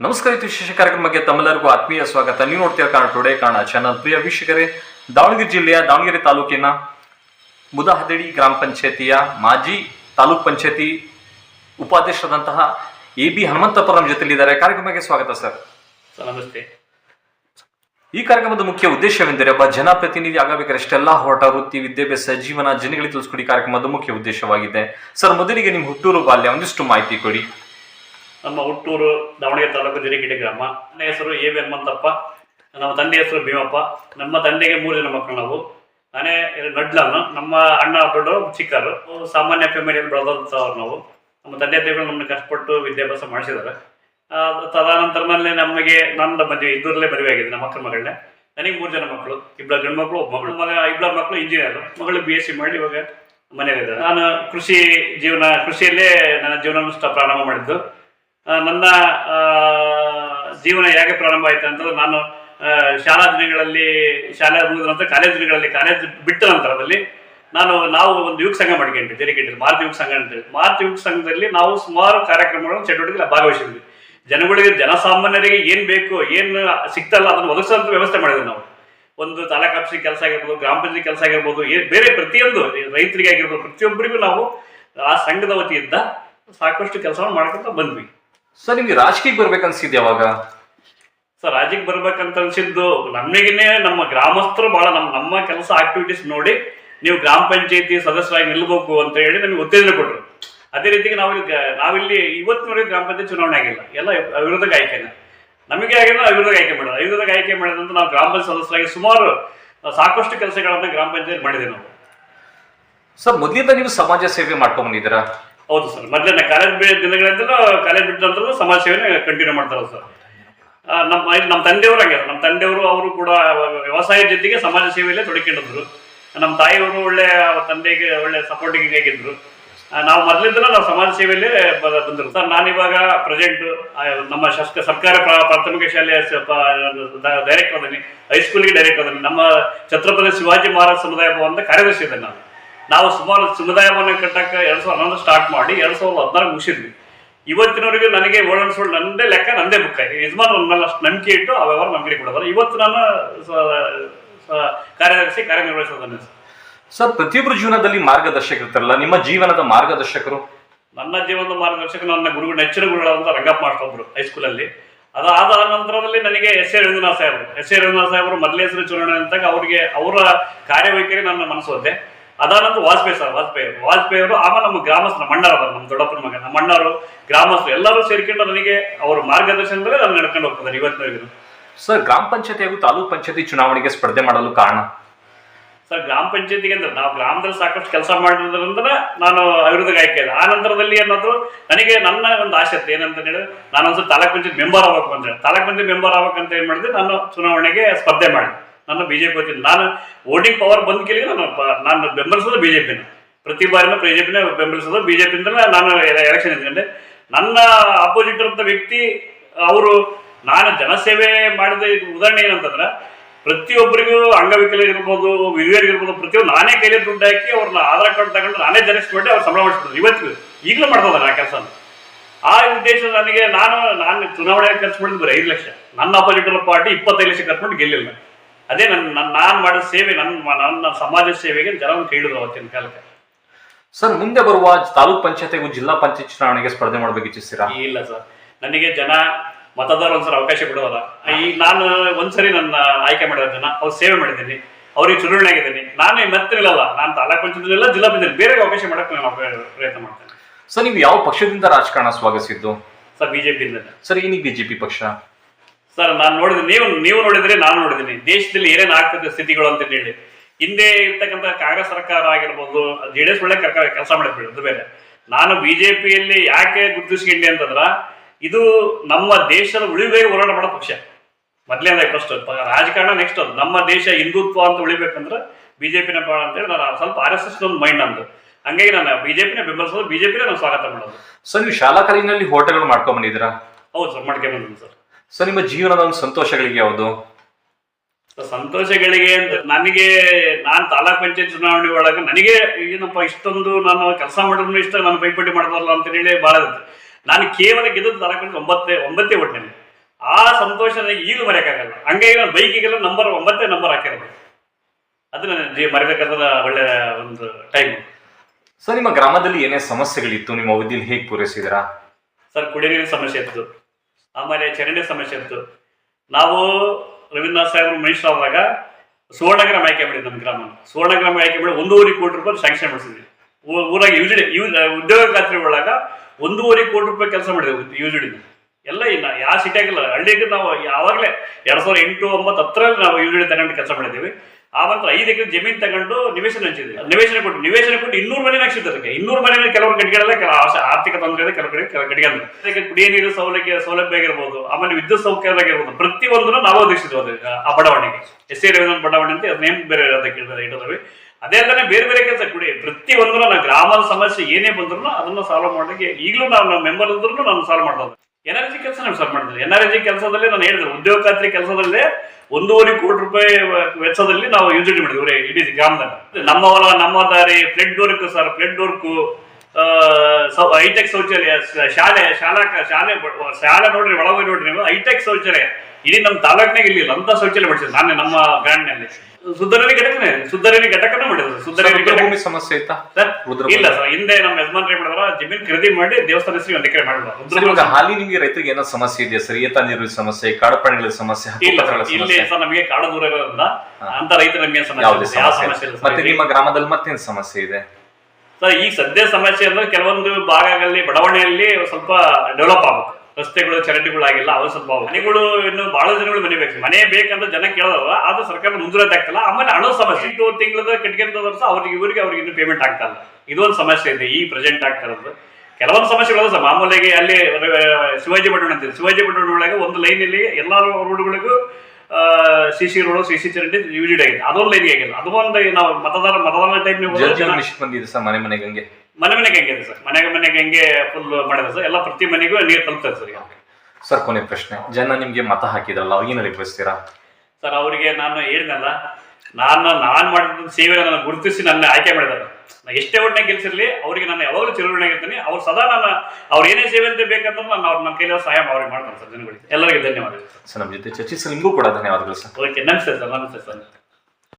ನಮಸ್ಕಾರ, ಇದು ವಿಶೇಷ ಕಾರ್ಯಕ್ರಮಕ್ಕೆ ತಮ್ಮೆಲ್ಲರಿಗೂ ಆತ್ಮೀಯ ಸ್ವಾಗತ. ನೀವು ನೋಡ್ತೀರ ಕಾರಣ ಟುಡೇ ಕಾರಣ ಚಾನಲ್ ಪ್ರಿಯ ವೀಕ್ಷಕರೇ, ದಾವಣಗೆರೆ ಜಿಲ್ಲೆಯ ದಾವಣಗೆರೆ ತಾಲೂಕಿನ ಮುದಹದಡಿ ಗ್ರಾಮ ಪಂಚಾಯತಿಯ ಮಾಜಿ ತಾಲೂಕ್ ಪಂಚಾಯತಿ ಉಪಾಧ್ಯಕ್ಷರಾದಂತಹ ಎ ಬಿ ಹನುಮಂತಪ್ಪ ನಮ್ಮ ಜೊತೆಲಿದ್ದಾರೆ ಕಾರ್ಯಕ್ರಮಕ್ಕೆ ಸ್ವಾಗತ ಸರ್. ನಮಸ್ತೆ. ಈ ಕಾರ್ಯಕ್ರಮದ ಮುಖ್ಯ ಉದ್ದೇಶವೆಂದರೆ ಒಬ್ಬ ಜನಪ್ರತಿನಿಧಿ ಆಗಬೇಕಾದ್ರೆ ಇಷ್ಟೆಲ್ಲ ಹೋರಾಟ ವೃತ್ತಿ ವಿದ್ಯಾಭ್ಯಾಸ ಜೀವನ ಜನಗಳಿಗೆ ತಿಳಿಸ್ಕೊಡಿ ಕಾರ್ಯಕ್ರಮದ ಮುಖ್ಯ ಉದ್ದೇಶವಾಗಿದೆ. ಸರ್ ಮೊದಲಿಗೆ ನಿಮ್ಮ ಹುಟ್ಟೂರು ಬಾಲ್ಯ ಒಂದಿಷ್ಟು ಮಾಹಿತಿ ಕೊಡಿ. ನಮ್ಮ ಹುಟ್ಟೂರು ದಾವಣಗೆರೆ ತಾಲೂಕು ದಿರಿಗಿಡಿ ಗ್ರಾಮ. ನನ್ನ ಹೆಸರು ಎ ವಿ ಹನುಮಂತಪ್ಪ ನಮ್ಮ ತಂದೆ ಹೆಸರು ಭೀಮಪ್ಪ. ನಮ್ಮ ತಂದೆಗೆ ಮೂರು ಜನ ಮಕ್ಕಳು ನಾವು. ನಾನೇ ನಡ್ಲನು ನಮ್ಮ ಅಣ್ಣ ದೊಡ್ಡವರು ಚಿಕ್ಕರು ಸಾಮಾನ್ಯ ಫ್ಯಾಮಿಲಿಯಲ್ಲಿ ಬೆಳೆದಂಥವ್ರು ನಾವು. ನಮ್ಮ ತಂದೆ ತಾಯಿಗಳು ನಮ್ಮನ್ನು ಕಷ್ಟಪಟ್ಟು ವಿದ್ಯಾಭ್ಯಾಸ ಮಾಡಿಸಿದ್ದಾರೆ. ತದನಂತರದಲ್ಲಿ ನಮಗೆ ನನ್ನ ಮದುವೆ, ಇದ್ದರಲ್ಲೇ ಮದುವೆ ಆಗಿದೆ ನಮ್ಮ ಅಕ್ಕನ ಮಗಳನ್ನೇ. ನನಗೆ ಮೂರು ಜನ ಮಕ್ಕಳು ಇಬ್ಬರ ಗಂಡು ಮಕ್ಕಳು ಒಬ್ಬ ಮಗಳು. ಮಗ ಇಬ್ಬರ ಮಕ್ಕಳು ಇಂಜಿನಿಯರ್ ಮಗಳು ಬಿ ಎಸ್ ಸಿ ಮಾಡಿ ಇವಾಗ ಮನೆಯಲ್ಲಿದ್ದಾರೆ. ನಾನು ಕೃಷಿ ಜೀವನ, ಕೃಷಿಯಲ್ಲೇ ನನ್ನ ಜೀವನ ಪ್ರಾರಂಭ ಮಾಡಿದ್ದು. ನನ್ನ ಜೀವನ ಹೇಗೆ ಪ್ರಾರಂಭ ಆಯಿತು ಅಂತಂದ್ರೆ ನಾನು ಶಾಲಾ ದಿನಗಳಲ್ಲಿ, ಶಾಲೆ ಮುಗಿದ ನಂತರ ಕಾಲೇಜ್ ದಿನಗಳಲ್ಲಿ, ಕಾಲೇಜ್ ಬಿಟ್ಟ ನಂತರದಲ್ಲಿ ನಾನು, ನಾವು ಒಂದು ಯುವಕ ಸಂಘ ಮಾಡ್ಕೊಂಡ್ವಿ ಜರಿಕೆಟ್ಟಿದ್ದು ಮಾರುತಿ ಯುವಕ ಸಂಘ ಅಂತೇಳಿ ಮಾರುತಿ ಯುವಕ ಸಂಘದಲ್ಲಿ ನಾವು ಸುಮಾರು ಕಾರ್ಯಕ್ರಮಗಳನ್ನು ಚಟುವಟಿಕೆ ಭಾಗವಹಿಸಿದ್ವಿ. ಜನಗಳಿಗೆ, ಜನಸಾಮಾನ್ಯರಿಗೆ ಏನು ಬೇಕು, ಏನು ಸಿಗ್ತಲ್ಲ ಅದನ್ನು ಒದಗಿಸುವಂತ ವ್ಯವಸ್ಥೆ ಮಾಡಿದ್ವಿ ನಾವು. ಒಂದು ತಾಲೂಕು ಆಫೀಸಿಗೆ ಕೆಲಸ ಆಗಿರ್ಬೋದು, ಗ್ರಾಮ ಪಂಚಾಯತ್ ಕೆಲಸ ಆಗಿರ್ಬೋದು ಬೇರೆ ಪ್ರತಿಯೊಂದು ರೈತರಿಗೆ ಆಗಿರ್ಬೋದು, ಪ್ರತಿಯೊಬ್ಬರಿಗೂ ನಾವು ಆ ಸಂಘದ ವತಿಯಿಂದ ಸಾಕಷ್ಟು ಕೆಲಸವನ್ನು ಮಾಡ್ಕೊತ ಬಂದ್ವಿ. ಸರ್, ನಿಮ್ಗೆ ರಾಜಕೀಯಕ್ಕೆ ಬರ್ಬೇಕನ್ಸಿದ್ ಸರ್ ರಾಜ್ಯಕ್ಕೆ ಬರ್ಬೇಕಂತ ಅನ್ಸಿದ್ದು ನಮಗೇನೆ ನಮ್ಮ ಗ್ರಾಮಸ್ಥರು ಬಹಳ ನಮ್ಮ ನಮ್ಮ ಕೆಲಸ ಆಕ್ಟಿವಿಟೀಸ್ ನೋಡಿ ನೀವು ಗ್ರಾಮ ಪಂಚಾಯತಿ ಸದಸ್ಯರಾಗಿ ನಿಲ್ಬೇಕು ಅಂತ ಹೇಳಿ ನಮಗೆ ಉತ್ತೇಜನ ಕೊಟ್ಟರು ಅದೇ ರೀತಿಗೆ ನಾವು ಈಗ ನಾವಿಲ್ಲಿ ಇವತ್ತಿನವರೆಗೆ ಗ್ರಾಮ ಪಂಚಾಯತ್ ಚುನಾವಣೆ ಆಗಿಲ್ಲ. ಎಲ್ಲ ಅವಿರೋಧಕ್ಕೆ ಆಯ್ಕೆನ. ನಮಗೆ ಆಗಿಲ್ಲ ಅವಿರೋಧಕ್ಕೆ ಆಯ್ಕೆ ಮಾಡೋದು ಅವಿರೋಧಕ್ಕೆ ಆಯ್ಕೆ ಮಾಡಿದಂತ ನಾವು ಗ್ರಾಮ ಪಂಚಾಯತ್ ಸದಸ್ಯರಾಗಿ ಸುಮಾರು ಸಾಕಷ್ಟು ಕೆಲಸಗಳನ್ನು ಗ್ರಾಮ ಪಂಚಾಯತ್ ಮಾಡಿದೆ ನಾವು. ಸರ್ ಮೊದಲಿಂದ ನೀವು ಸಮಾಜ ಸೇವೆ ಮಾಡ್ಕೊಂಡ್ ಬಂದಿದ್ದೀರಾ? ಹೌದು ಸರ್. ಮೊದಲನೇ ಕಾಲೇಜ್ ದಿನಗಳಿಂದ ಕಾಲೇಜ್ ಬಿಟ್ಟ ನಂತರ ಸಮಾಜ ಸೇವೆನ ಕಂಟಿನ್ಯೂ ಮಾಡ್ತಾರೆ ಸರ್. ನಮ್ಮ ನಮ್ಮ ತಂದೆಯವರು ಹಂಗೆ ನಮ್ಮ ತಂದೆಯವರು ಅವರು ಕೂಡ ವ್ಯವಸಾಯ ಜೊತೆಗೆ ಸಮಾಜ ಸೇವೆಯಲ್ಲೇ ತೊಡಕೊಂಡಿದ್ರು ನಮ್ಮ ತಾಯಿಯವರು ಒಳ್ಳೆ ತಂದೆಗೆ ಒಳ್ಳೆ ಸಪೋರ್ಟಿಂಗ್ ಆಗಿದ್ರು ನಾವು ಮೊದಲಿಂದಲೂ ನಾವು ಸಮಾಜ ಸೇವೆಯಲ್ಲೇ ಬಂದರು ಸರ್, ನಾನಿವಾಗ ಪ್ರೆಸೆಂಟ್ ನಮ್ಮ ಶಾಸಕ, ಸರ್ಕಾರ ಪ್ರ- ಪ್ರಾಥಮಿಕ ಶಾಲೆಯ ಡೈರೆಕ್ಟರ್ ಅದೀನಿ. ಹೈಸ್ಕೂಲ್ಗೆ ಡೈರೆಕ್ಟರ್ ಅದೀನಿ. ನಮ್ಮ ಛತ್ರಪತಿ ಶಿವಾಜಿ ಮಹಾರಾಜ ಸಮುದಾಯ ಭವನದ ಕಾರ್ಯದರ್ಶಿ ಇದ್ದೇನೆ ನಾನು. ನಾವು ಸುಮಾರು ಸಮುದಾಯ ಭವನ ಕಟ್ಟಕ್ಕೆ ಎರಡು ಸಾವಿರದ ಹನ್ನೊಂದು ಸ್ಟಾರ್ಟ್ ಮಾಡಿ, ಎರಡು ಸಾವಿರದ ಹದಿನಾರು ಮುಗಿಸಿದ್ವಿ. ಇವತ್ತಿನವರೆಗೆ ನನಗೆ ಓಲ್ಡ್ ಸೋಲ್ಡ್ ನಂದೇ ಲೆಕ್ಕ ನಂದೇ ಬುಕ್ ಆಗಿದೆ ಯಜಮಾನ್ ನನ್ನ ಮೇಲೆ ಅಷ್ಟು ನಂಬಿಕೆ ಇಟ್ಟು ಆ ವ್ಯವಹಾರ ನಂಬಿಕೆ ಕೊಡೋದಲ್ಲ ಇವತ್ತು ನಾನು ಕಾರ್ಯದರ್ಶಿ ಕಾರ್ಯನಿರ್ವಹಿಸೋದನ್ನ ಸರ್. ಪ್ರತಿಯೊಬ್ಬರ ಜೀವನದಲ್ಲಿ ಮಾರ್ಗದರ್ಶಕ ಇರ್ತಾರಲ್ಲ ನಿಮ್ಮ ಜೀವನದ ಮಾರ್ಗದರ್ಶಕರು? ನನ್ನ ಜೀವನದ ಮಾರ್ಗದರ್ಶಕ ನನ್ನ ಗುರುಗಳು ನೆಚ್ಚಿನ ಗುರುಗಳಾದಂಥ ರಂಗಪ್ಪ ಮಾಸ್ಟರ್ ಒಬ್ರು ಹೈಸ್ಕೂಲಲ್ಲಿ ಅದಾದ ನಂತರದಲ್ಲಿ ನನಗೆ ಎಸ್ ಎ ರವೀಂದ್ರನಾಥ್ ಸಾಹೇಬರು. ಎಸ್ ಎ ರವೀಂದ್ರನಾಥ್ ಸಾಹೇಬರು ಮೊದಲೇ ಹೆಸರು ಚುನಾವಣೆ ಅಂತ ಅವ್ರಿಗೆ ಅವರ ಕಾರ್ಯವೈಖರಿ ನನ್ನ ಮನಸ್ಸೋದೆ ಅದಾದ ನಂತರ ವಾಜಪೇಯಿ ಸರ್ ವಾಜಪೇಯಿ ಅವರು. ವಾಜಪೇಯಿ ಅವರು ಆಮೇಲೆ ನಮ್ಮ ಗ್ರಾಮಸ್ಥರು ನಮ್ಮ ಅವರು ನಮ್ಮ ದೊಡ್ಡಪ್ಪನ ಮಗ ನಮ್ಮ ಅಣ್ಣವರು ಗ್ರಾಮಸ್ಥರು ಎಲ್ಲರೂ ಸೇರಿಕೊಂಡು ನನಗೆ ಅವರ ಮಾರ್ಗದರ್ಶನದಲ್ಲೇ ನಾನು ನಡ್ಕೊಂಡು ಹೋಗ್ತದೆ ಇವತ್ತಿನವರೆಗೂ ಸರ್ ಗ್ರಾಮ ಪಂಚಾಯತಿ ಹಾಗೂ ತಾಲೂಕ್ ಪಂಚಾಯತಿ ಚುನಾವಣೆಗೆ ಸ್ಪರ್ಧೆ ಮಾಡಲು ಕಾರಣ? ಸರ್ ಗ್ರಾಮ ಪಂಚಾಯತಿಗೆ ಅಂದ್ರೆ ನಾವು ಗ್ರಾಮದಲ್ಲಿ ಸಾಕಷ್ಟು ಕೆಲಸ ಮಾಡಿರೋದ್ರಿಂದ ನಾನು ಅಭಿವೃದ್ಧಿ ಆಯ್ಕೆ ಆ ನಂತರದಲ್ಲಿ ಏನಾದ್ರು ನನಗೆ ನನ್ನ ಒಂದು ಆಸೆ ಇತ್ತು ಏನಂತ ಹೇಳಿದ್ರೆ ನಾನು ಒಂದ್ಸಲ ತಾಲೂಕ್ ಪಂಚಾಯತ್ ಮೆಂಬರ್ ಆಗ್ಬೇಕು ಅಂತ ಹೇಳಿ. ತಾಲೂಕ್ ಪಂಚಾಯತ್ ಮೆಂಬರ್ ಆಗ್ಬೇಕಂತ ಏನ್ ಮಾಡಿದೆ? ನಾನು ಚುನಾವಣೆಗೆ ಸ್ಪರ್ಧೆ ಮಾಡಿದೆ. ನಾನು ಬಿಜೆಪಿ ವತಿಯಿಂದ ನಾನು ವೋಟಿಂಗ್ ಪವರ್ ಬಂದ ಕೇಳಿ ನಾನು ನಾನು ಬೆಂಬಲಿಸೋದು ಬಿಜೆಪಿನ ಪ್ರತಿ ಬಾರಿನೂ ಬಿಜೆಪಿನ ಬೆಂಬಲಿಸೋದು ಬಿಜೆಪಿಯಿಂದಲೇ ನಾನು ಎಲೆಕ್ಷನ್ ನಿಂತ್ಕೊಂಡೆ ನನ್ನ ಅಪೋಸಿಟ್ ಇರುವಂತ ವ್ಯಕ್ತಿ, ಅವರು ನಾನು ಜನಸೇವೆ ಮಾಡಿದ ಉದಾಹರಣೆ ಏನಂತಂದ್ರೆ, ಪ್ರತಿಯೊಬ್ಬರಿಗೂ ಅಂಗವಿಕಲರಿರ್ಬೋದು ವಿಧವೆಯರಿಗಿರ್ಬೋದು ಪ್ರತಿಯೊಂದು ನಾನೇ ಕೈಲಿ ದುಡ್ಡು ಹಾಕಿ ಅವ್ರನ್ನ ಆಧಾರ್ ಕಾರ್ಡ್ ತಗೊಂಡು ನಾನೇ ಜೆರಾಕ್ಸ್ ಮಾಡಿ ಅವ್ರು ಸಂಬಳ ಮಾಡಿಸ್ಬಿಡ್ತಾರೆ. ಇವತ್ತಿಗೂ ಈಗಲೂ ಮಾಡ್ತಾರೆ ಆ ಕೆಲಸ ಆ ಉದ್ದೇಶ ನನಗೆ ನಾನು ನಾನು ಚುನಾವಣೆ ಖರ್ಚು ಮಾಡಿದ್ದು ಐದು ಲಕ್ಷ. ನನ್ನ ಅಪೋಸಿಟ್ ಪಾರ್ಟಿ ಇಪ್ಪತ್ತೈದು ಲಕ್ಷ ಖರ್ಚು ಮಾಡಿ ಗೆಲ್ಲಿಲ್ಲ. ಅದೇ ನನ್ನ ನನ್ನ ನಾನು ಮಾಡಿದ ಸೇವೆ ನನ್ನ ನನ್ನ ಸಮಾಜ ಸೇವೆಗೆ ಜನವನ್ನು ಕೇಳಿದ್ರು ಅವತ್ತಿನ ಕಾಲಕ್ಕೆ. ಸರ್ ಮುಂದೆ ಬರುವ ತಾಲೂಕ್ ಪಂಚಾಯತಿಗೂ ಜಿಲ್ಲಾ ಪಂಚಾಯತ್ ಚುನಾವಣೆಗೆ ಸ್ಪರ್ಧೆ ಮಾಡಬೇಕು ಇಚ್ಛಿಸ್ತೀರಾ? ಇಲ್ಲ ಸರ್. ನನಗೆ ಜನ ಮತದಾರ ಒಂದ್ಸಲ ಅವಕಾಶ ಬಿಡೋಲ್ಲ ಈ ನಾನು ಒಂದ್ಸರಿ ನನ್ನ ಆಯ್ಕೆ ಮಾಡಿದ ಜನ ಅವ್ರು ಸೇವೆ ಮಾಡಿದ್ದೀನಿ. ಅವ್ರಿಗೆ ಚುನಾವಣೆ ಆಗಿದ್ದೀನಿ. ನಾನು ಮತ್ತೆ ಇಲ್ಲಲ್ಲ ನಾನು ತಾಲೂಕ್ ಪಂಚಾಯತ್ ಇಲ್ಲ ಜಿಲ್ಲಾ ಪಂಚಾಯತ್ ಬೇರೆ ಅವಕಾಶ ಮಾಡಕ್ಕೆ ನಾನು ಪ್ರಯತ್ನ ಮಾಡ್ತೇನೆ. ಸರ್ ನೀವು ಯಾವ ಪಕ್ಷದಿಂದ ರಾಜಕಾರಣ ಸ್ವಾಗತಿಸಿದ್ದು? ಸರ್ ಬಿಜೆಪಿಯಿಂದ ಸರ್ ಏನಿಗೆ ಬಿಜೆಪಿ ಪಕ್ಷ? ಸರ್ ನಾನು ನೋಡಿದ್ರೆ ನೀವು ನೀವು ನೋಡಿದ್ರೆ ನಾನು ನೋಡಿದ್ದೀನಿ. ದೇಶದಲ್ಲಿ ಏನೇನು ಆಗ್ತದೆ ಸ್ಥಿತಿಗಳು ಅಂತ ಹೇಳಿ. ಹಿಂದೆ ಇರ್ತಕ್ಕಂಥ ಕಾಂಗ್ರೆಸ್ ಸರ್ಕಾರ ಆಗಿರ್ಬೋದು ಜೆ ಡಿ ಎಸ್ ಒಳ್ಳೆ ಕೆಲಸ ಮಾಡಿದ್ಬಿಡು ಅದು ಬೇರೆ. ನಾನು ಬಿಜೆಪಿಯಲ್ಲಿ ಯಾಕೆ ಗುರುತಿಸ್ಕೊಂಡೆ ಅಂತಂದ್ರ ಇದು ನಮ್ಮ ದೇಶದ ಉಳಿವಿಗೆ ಹೋರಾಟ ಮಾಡೋ ಪಕ್ಷ. ಮೊದಲೇ ಫಸ್ಟ್ ರಾಜಕಾರಣ ನೆಕ್ಸ್ಟ್ ಅದು. ನಮ್ಮ ದೇಶ ಹಿಂದುತ್ವ ಅಂತ ಉಳಿಬೇಕಂದ್ರೆ ಬಿಜೆಪಿನ ಬಾಳ ಅಂತೇಳಿ ನಾನು ಸ್ವಲ್ಪ ಆರ್ ಎಸ್ ಎಸ್ ಒಂದು ಮೈಂಡ್ ಅಂತ ಹಂಗಾಗಿ ನಾನು ಬಿಜೆಪಿನ ಬೆಂಬಲಿಸೋದು ಬಿಜೆಪಿನ ನಾನು ಸ್ವಾಗತ ಮಾಡೋದು. ಸರ್ ನೀವು ಶಾಲಾ ಕಾಲೇಜಿನಲ್ಲಿ ಹೋಟೆಲ್ಗಳು ಮಾಡ್ಕೊಂಡ್ ಬಂದಿದ್ದೀರಾ? ಹೌದು ಸರ್ ಮಾಡ್ಕೊಂಡ್ ಬಂದಿದ್ದೀನಿ ಸರ್. ಸರ್ ನಿಮ್ಮ ಜೀವನದ ಒಂದು ಸಂತೋಷಗಳಿಗೆ ಯಾವುದು? ಸೊ ಸಂತೋಷಗಳಿಗೆ ಅಂತ ನನಗೆ ನಾನು ತಾಲೂಕ್ ಪಂಚಾಯತ್ ಚುನಾವಣೆ ಒಳಗೆ ನನಗೆ ಏನಪ್ಪ ಇಷ್ಟೊಂದು ನಾನು ಕೆಲಸ ಮಾಡಿದ್ರು ಇಷ್ಟ ನಾನು ಪೈಪೋಟಿ ಮಾಡಬಾರಲ್ಲ ಅಂತ ಹೇಳಿ ಭಾಳ ಇರುತ್ತೆ. ನಾನು ಕೇವಲ ಗೆದ್ದದ್ದು ತಾಲೂಕ್ ಪಂಚಾಯತ್ ಒಂಬತ್ತೇ ಒಂಬತ್ತೇ ಒಟ್ಟಿನಲ್ಲಿ ಆ ಸಂತೋಷ ನನಗೆ ಈಗಲೂ ಮರೆಯೋಕ್ಕಾಗಲ್ಲ ಹಂಗಾಗಿ ನಾನು ಬೈಕಿಗೆಲ್ಲ ನಂಬರ್ ಒಂಬತ್ತೇ ನಂಬರ್ ಹಾಕಿರೋದು. ಅದು ನನ್ನ ಮರೆಯಬೇಕಾದ ಮರೆಬೇಕಾದ ಒಳ್ಳೆ ಒಂದು ಟೈಮ್ ಸರ್ ನಿಮ್ಮ ಗ್ರಾಮದಲ್ಲಿ ಏನೇ ಸಮಸ್ಯೆಗಳಿತ್ತು ನಿಮ್ಮ ಅವಧಿಯಲ್ಲಿ ಹೇಗೆ ಪೂರೈಸಿದಿರಾ ಸರ್ ಕುಡಿಯ ನೀರಿನ ಸಮಸ್ಯೆ ಇತ್ತು. ಆಮೇಲೆ ಚರಂಡಿ ಸಮಸ್ಯೆ ಇತ್ತು. ನಾವು ರವೀಂದ್ರನಾಥ್ ಸಾಹೇಬ್ರು ಮಿನಿಸ್ಟರ್ ಆದಾಗ ಸುವರ್ಣಗ್ರಾಮ ಆಯ್ಕೆ ಮಾಡಿದ್ವಿ ನಮ್ಮ ಗ್ರಾಮ. ಸುವರ್ಣಗ್ರಾಮ ಆಯ್ಕೆ ಮಾಡಿ ಒಂದೂವರೆ ಕೋಟಿ ರೂಪಾಯಿ ಸ್ಯಾಂಕ್ಷನ್ ಮಾಡಿಸಿದ್ವಿ. ಊರಾಗ ಯೂಜಿಡಿ ಯು ಉದ್ಯೋಗ ಖಾತ್ರಿ ಒಳಗ ಒಂದೂವರೆ ಕೋಟಿ ರೂಪಾಯಿ ಕೆಲಸ ಮಾಡಿದೆವು ಯೂಜಿಡಿನ ಎಲ್ಲ ಇಲ್ಲ, ಯಾವ ಸಿಟಿಯಾಗಿಲ್ಲ ಹಳ್ಳಿಗೆ ನಾವು ಯಾವಾಗಲೇ ಎರಡ್ ಸಾವಿರದ ಎಂಟು ಒಂಬತ್ತು ಹತ್ತರಲ್ಲಿ ನಾವು ಯೂಜಿಡಿ ತಗೊಂಡು ಕೆಲಸ ಮಾಡಿದ್ದೀವಿ. ಆ ಐದು ಎಕರೆ ಜಮೀನು ತಗೊಂಡು ನಿವೇಶನ ಹಂಚಿದ್ರು ನಿವೇಶನ ಕೊಟ್ಟು ನಿವೇಶನ ಕೊಟ್ಟು ಇನ್ನೂರು ಮನೆ ಹಾಕ್ಸಿದ್ರು ಅದಕ್ಕೆ. ಇನ್ನೂರು ಮನೆ ಕೆಲವರು ಕಟ್ಗೆಲ್ಲ ಕೆಲ ಆರ್ಥಿಕ ತೊಂದರೆ ಇದೆ ಕೆಲವು ಕಡೆ ಕಟ್ಕೊಂಡು ಅದಕ್ಕೆ ಕುಡಿಯ ನೀರು ಸೌಲಭ್ಯ ಸೌಲಭ್ಯ ಆಗಿರ್ಬೋದು, ಆಮೇಲೆ ವಿದ್ಯುತ್ ಸೌಕರ್ಯ ಆಗಿರ್ಬೋದು, ಪ್ರತಿಯೊಂದನ್ನು ನಾವು ಒದಗಿಸಿದ್ವಿ ಆ ಬಡಾವಣೆಗೆ. ಎಸ್ ಎ ರವೀಂದ್ರ ಬಡಾವಣೆ ಅಂತ ನೇಮ್ ಬೇರೆ ಅದಕ್ಕೆ ಇಟ್ಟಿದ್ದೀವಿ ಅದೇ ಅಲ್ಲದೆ ಬೇರೆ ಬೇರೆ ಕೆಲಸ ಕುಡಿ. ಪ್ರತಿಯೊಂದನ್ನು ನಾವು ಗ್ರಾಮದ ಸಮಸ್ಯೆ ಏನೇ ಬಂದ್ರು ಅದನ್ನ ಸಾಲ್ವ್ ಮಾಡೋಕ್ಕೆ ಈಗಲೂ ನಾವು ನಮ್ಮ ಮೆಂಬರ್ ಇದ್ರು ನಾನು ಸಾಲ್ವ್ ಮಾಡೋದು ಎನ್ ಆರ್ ಜಿ ಕೆಲಸ ನಾವು ಸಾಲ್ವ್ ಮಾಡಿದ್ವಿ ಎನ್ ಆರ್ ಜಿ ಕೆಲಸದಲ್ಲಿ ನಾನು ಹೇಳಿದೆ, ಉದ್ಯೋಗ ಖಾತ್ರಿ ಕೆಲಸದಲ್ಲೇ ಒಂದೂವರೆ ಕೋಟಿ ರೂಪಾಯಿ ವೆಚ್ಚದಲ್ಲಿ ನಾವು ಯೂಸ್ ಮಾಡಿದ್ವಿ ಇಡೀ ಗ್ರಾಮದಲ್ಲಿ. ನಮ್ಮ ಹೊಲ, ನಮ್ಮ ದಾರಿ flood work sir flood work hi-tech ಶೌಚಾಲಯ ಶಾಲೆ, ಶಾಲಾ ಶಾಲೆ ಶಾಲೆ ನೋಡ್ರಿ, ಒಳಗೆ ನೋಡ್ರಿ ನೀವು ಹೈಟೆಕ್ ಶೌಚಾಲಯ. ಇಡೀ ನಮ್ಮ ತಾಲೂಕಿನಾಗ ಇರ್ಲಿಲ್ಲ ಅಂತ ಶೌಚಾಲಯ ಮಾಡಿಸಿದ್ರು ನಾನೇ ನಮ್ಮ ಗ್ರಾಂಡ್ನಲ್ಲಿ ಸುಧಾರಣೆ ಘಟಕನೇ ಸುಧಾರಣೆ ಘಟಕನೇ ಮಾಡಿದ್ರು. ಸುಧಾರಣೆ ಭೂಮಿ ಸಮಸ್ಯೆ ಇತ್ತಾ? ಸರ್ ಇಲ್ಲ ಸರ್ ಹಿಂದೆ ನಮ್ಮ ಯಜಮಾನ್ ಏನ್ ಮಾಡಿದ್ರ ಜಮೀನ್ ಖರೀದಿ ಮಾಡಿ ದೇವಸ್ಥಾನ ಹೆಸರು ಒಂದು ಎಕರೆ ಮಾಡಿದ್ರು. ಹಾಲಿ ನಿಮಗೆ ರೈತರಿಗೆ ಏನೋ ಸಮಸ್ಯೆ ಇದೆಯಾ ಸರ್? ಏತ ನೀರಿನ ಸಮಸ್ಯೆ ಕಾಡು ಪ್ರಾಣಿಗಳ ಸಮಸ್ಯೆ ಇಲ್ಲ ಇಲ್ಲಿ ಸರ್ ನಮಗೆ ಕಾಡು ದೂರ ಇರೋದ್ರಿಂದ ಅಂತ ರೈತರು ನಮಗೆ ಸಮಸ್ಯೆ ಮತ್ತೆ ನಿಮ್ಮ ಗ್ರಾಮದಲ್ಲಿ ಮತ್ತೇನು ಸಮಸ್ಯೆ ಇದೆ? ಸರ್ ಈಗ ಸದ್ಯ ಸಮಸ್ಯೆ ಅಂದ್ರೆ ಕೆಲವೊಂದು ಭಾಗಗಳಲ್ಲಿ ಬಡಾವಣೆಯಲ್ಲಿ ಸ್ವಲ್ಪ ಡೆವಲಪ್ ಆಗ್ಬೇಕು. ರಸ್ತೆಗಳು ಚರಂಡಿಗಳಾಗಿಲ್ಲ ಆಗಿಲ್ಲ ಅವು ಸ್ವಲ್ಪ ಮನೆಗಳು ಇನ್ನು ಬಹಳ ಜನಗಳು ಮನೆ ಬೇಕು. ಮನೆ ಬೇಕಂತ ಜನ ಕೇಳೋದವ ಆದ್ರೂ ಸರ್ಕಾರ ಮುಂದುವರೆದ ಆಗ್ತಲ್ಲ ಆಮೇಲೆ ಹಣ ಸಮಸ್ಯೆ. ಇದು ತಿಂಗಳದ ಕಟ್ಕೊಂತ ವರ್ಷ ಅವ್ರಿಗೆ ಇವರಿಗೆ ಅವ್ರಿಗೆ ಇನ್ನು ಪೇಮೆಂಟ್ ಆಗ್ತಾ ಇಲ್ಲ. ಇದೊಂದು ಸಮಸ್ಯೆ ಇದೆ ಈ ಪ್ರೆಸೆಂಟ್ ಆಗ್ತಾ ಇರೋದು. ಕೆಲವೊಂದು ಸಮಸ್ಯೆಗಳು ಸಹ ಮಾಮೂಲಿಗೆ ಅಲ್ಲಿ ಶಿವಾಜಿ ಬಡಾವಣೆ ಅಂತಿದೆ ಶಿವಾಜಿ ಬಡಾವಣೆ ಒಳಗೆ ಒಂದು ಲೈನಲ್ಲಿ ಎಲ್ಲ ರೋಡ್ಗಳಿಗೂ C C road C C ಚರಂಡಿ ಯೂಜಿಡ್ ಆಗಿದೆ ಅದೊಂದು ಲೈನ್ ಆಗಿಲ್ಲ. ಅದೊಂದು ನಾವು ಮತದಾರ ಮತದಾನ ಟೈಮ್ ಬಂದಿದೆ ಸರ್ ಮನೆ ಮನೆಗೆ ಹಂಗೆ. ಮನೆ ಮನೆಗೆ ಹೆಂಗಿದೆ ಸರ್? ಮನೆಗೆ ಮನೆಗೆ ಹೆಂಗೆ ಫುಲ್ ಮಾಡಿದೆ ಸರ್? ಎಲ್ಲ ಪ್ರತಿ ಮನೆಗೂ ನೀರು ತಲುಪ್ತದೆ ಸರ್ ಈಗ. ಸರ್ ಕೊನೆ ಪ್ರಶ್ನೆ. ಜನ ನಿಮ್ಗೆ ಮತ ಹಾಕಿದ್ರಲ್ಲ ಅವಾಗ ಏನಾದ್ರು ಬಯಸ್ತೀರಾ ಸರ್ ಅವರಿಗೆ ನಾನು ಹೇಳಿದ್ನಲ್ಲ ನಾನು ನಾನು ಮಾಡಿದ ಸೇವೆ ನನ್ನ ಗುರುತಿಸಿ ನನ್ನ ಆಯ್ಕೆ ಮಾಡಿದ್ದಾರೆ. ನಾ ಎಷ್ಟೇ ಒಟ್ಟನೆ ಗೆಲ್ಸಿರ್ಲಿ ಅವರಿಗೆ ನಾನು ಯಾವಾಗಲೂ ಚಿರುಣೆ ಇರ್ತೀನಿ ಅವ್ರು ಸದಾ ನನ್ನ ಅವ್ರು ಏನೇ ಸೇವೆ ಅಂತ ಬೇಕಂತ ನಾನು ಅವ್ರ ನನ್ನ ಕೈಲಿ ಸಹಾಯ ಅವ್ರಿಗೆ ಮಾಡ್ತಾರೆ ಸರ್ ಜನಗಳಿಗೆ. ಎಲ್ಲರಿಗೂ ಧನ್ಯವಾದಗಳು ಸರ್. ನಮ್ಮ ಜೊತೆ ಚರ್ಚಿಸಲು ನಿಮಗೂ ಕೂಡ ಧನ್ಯವಾದಗಳು ಸರ್. ಓಕೆ ನಮಸ್ತೆ ಸರ್ ನಮಸ್ತೆ ಸರ್.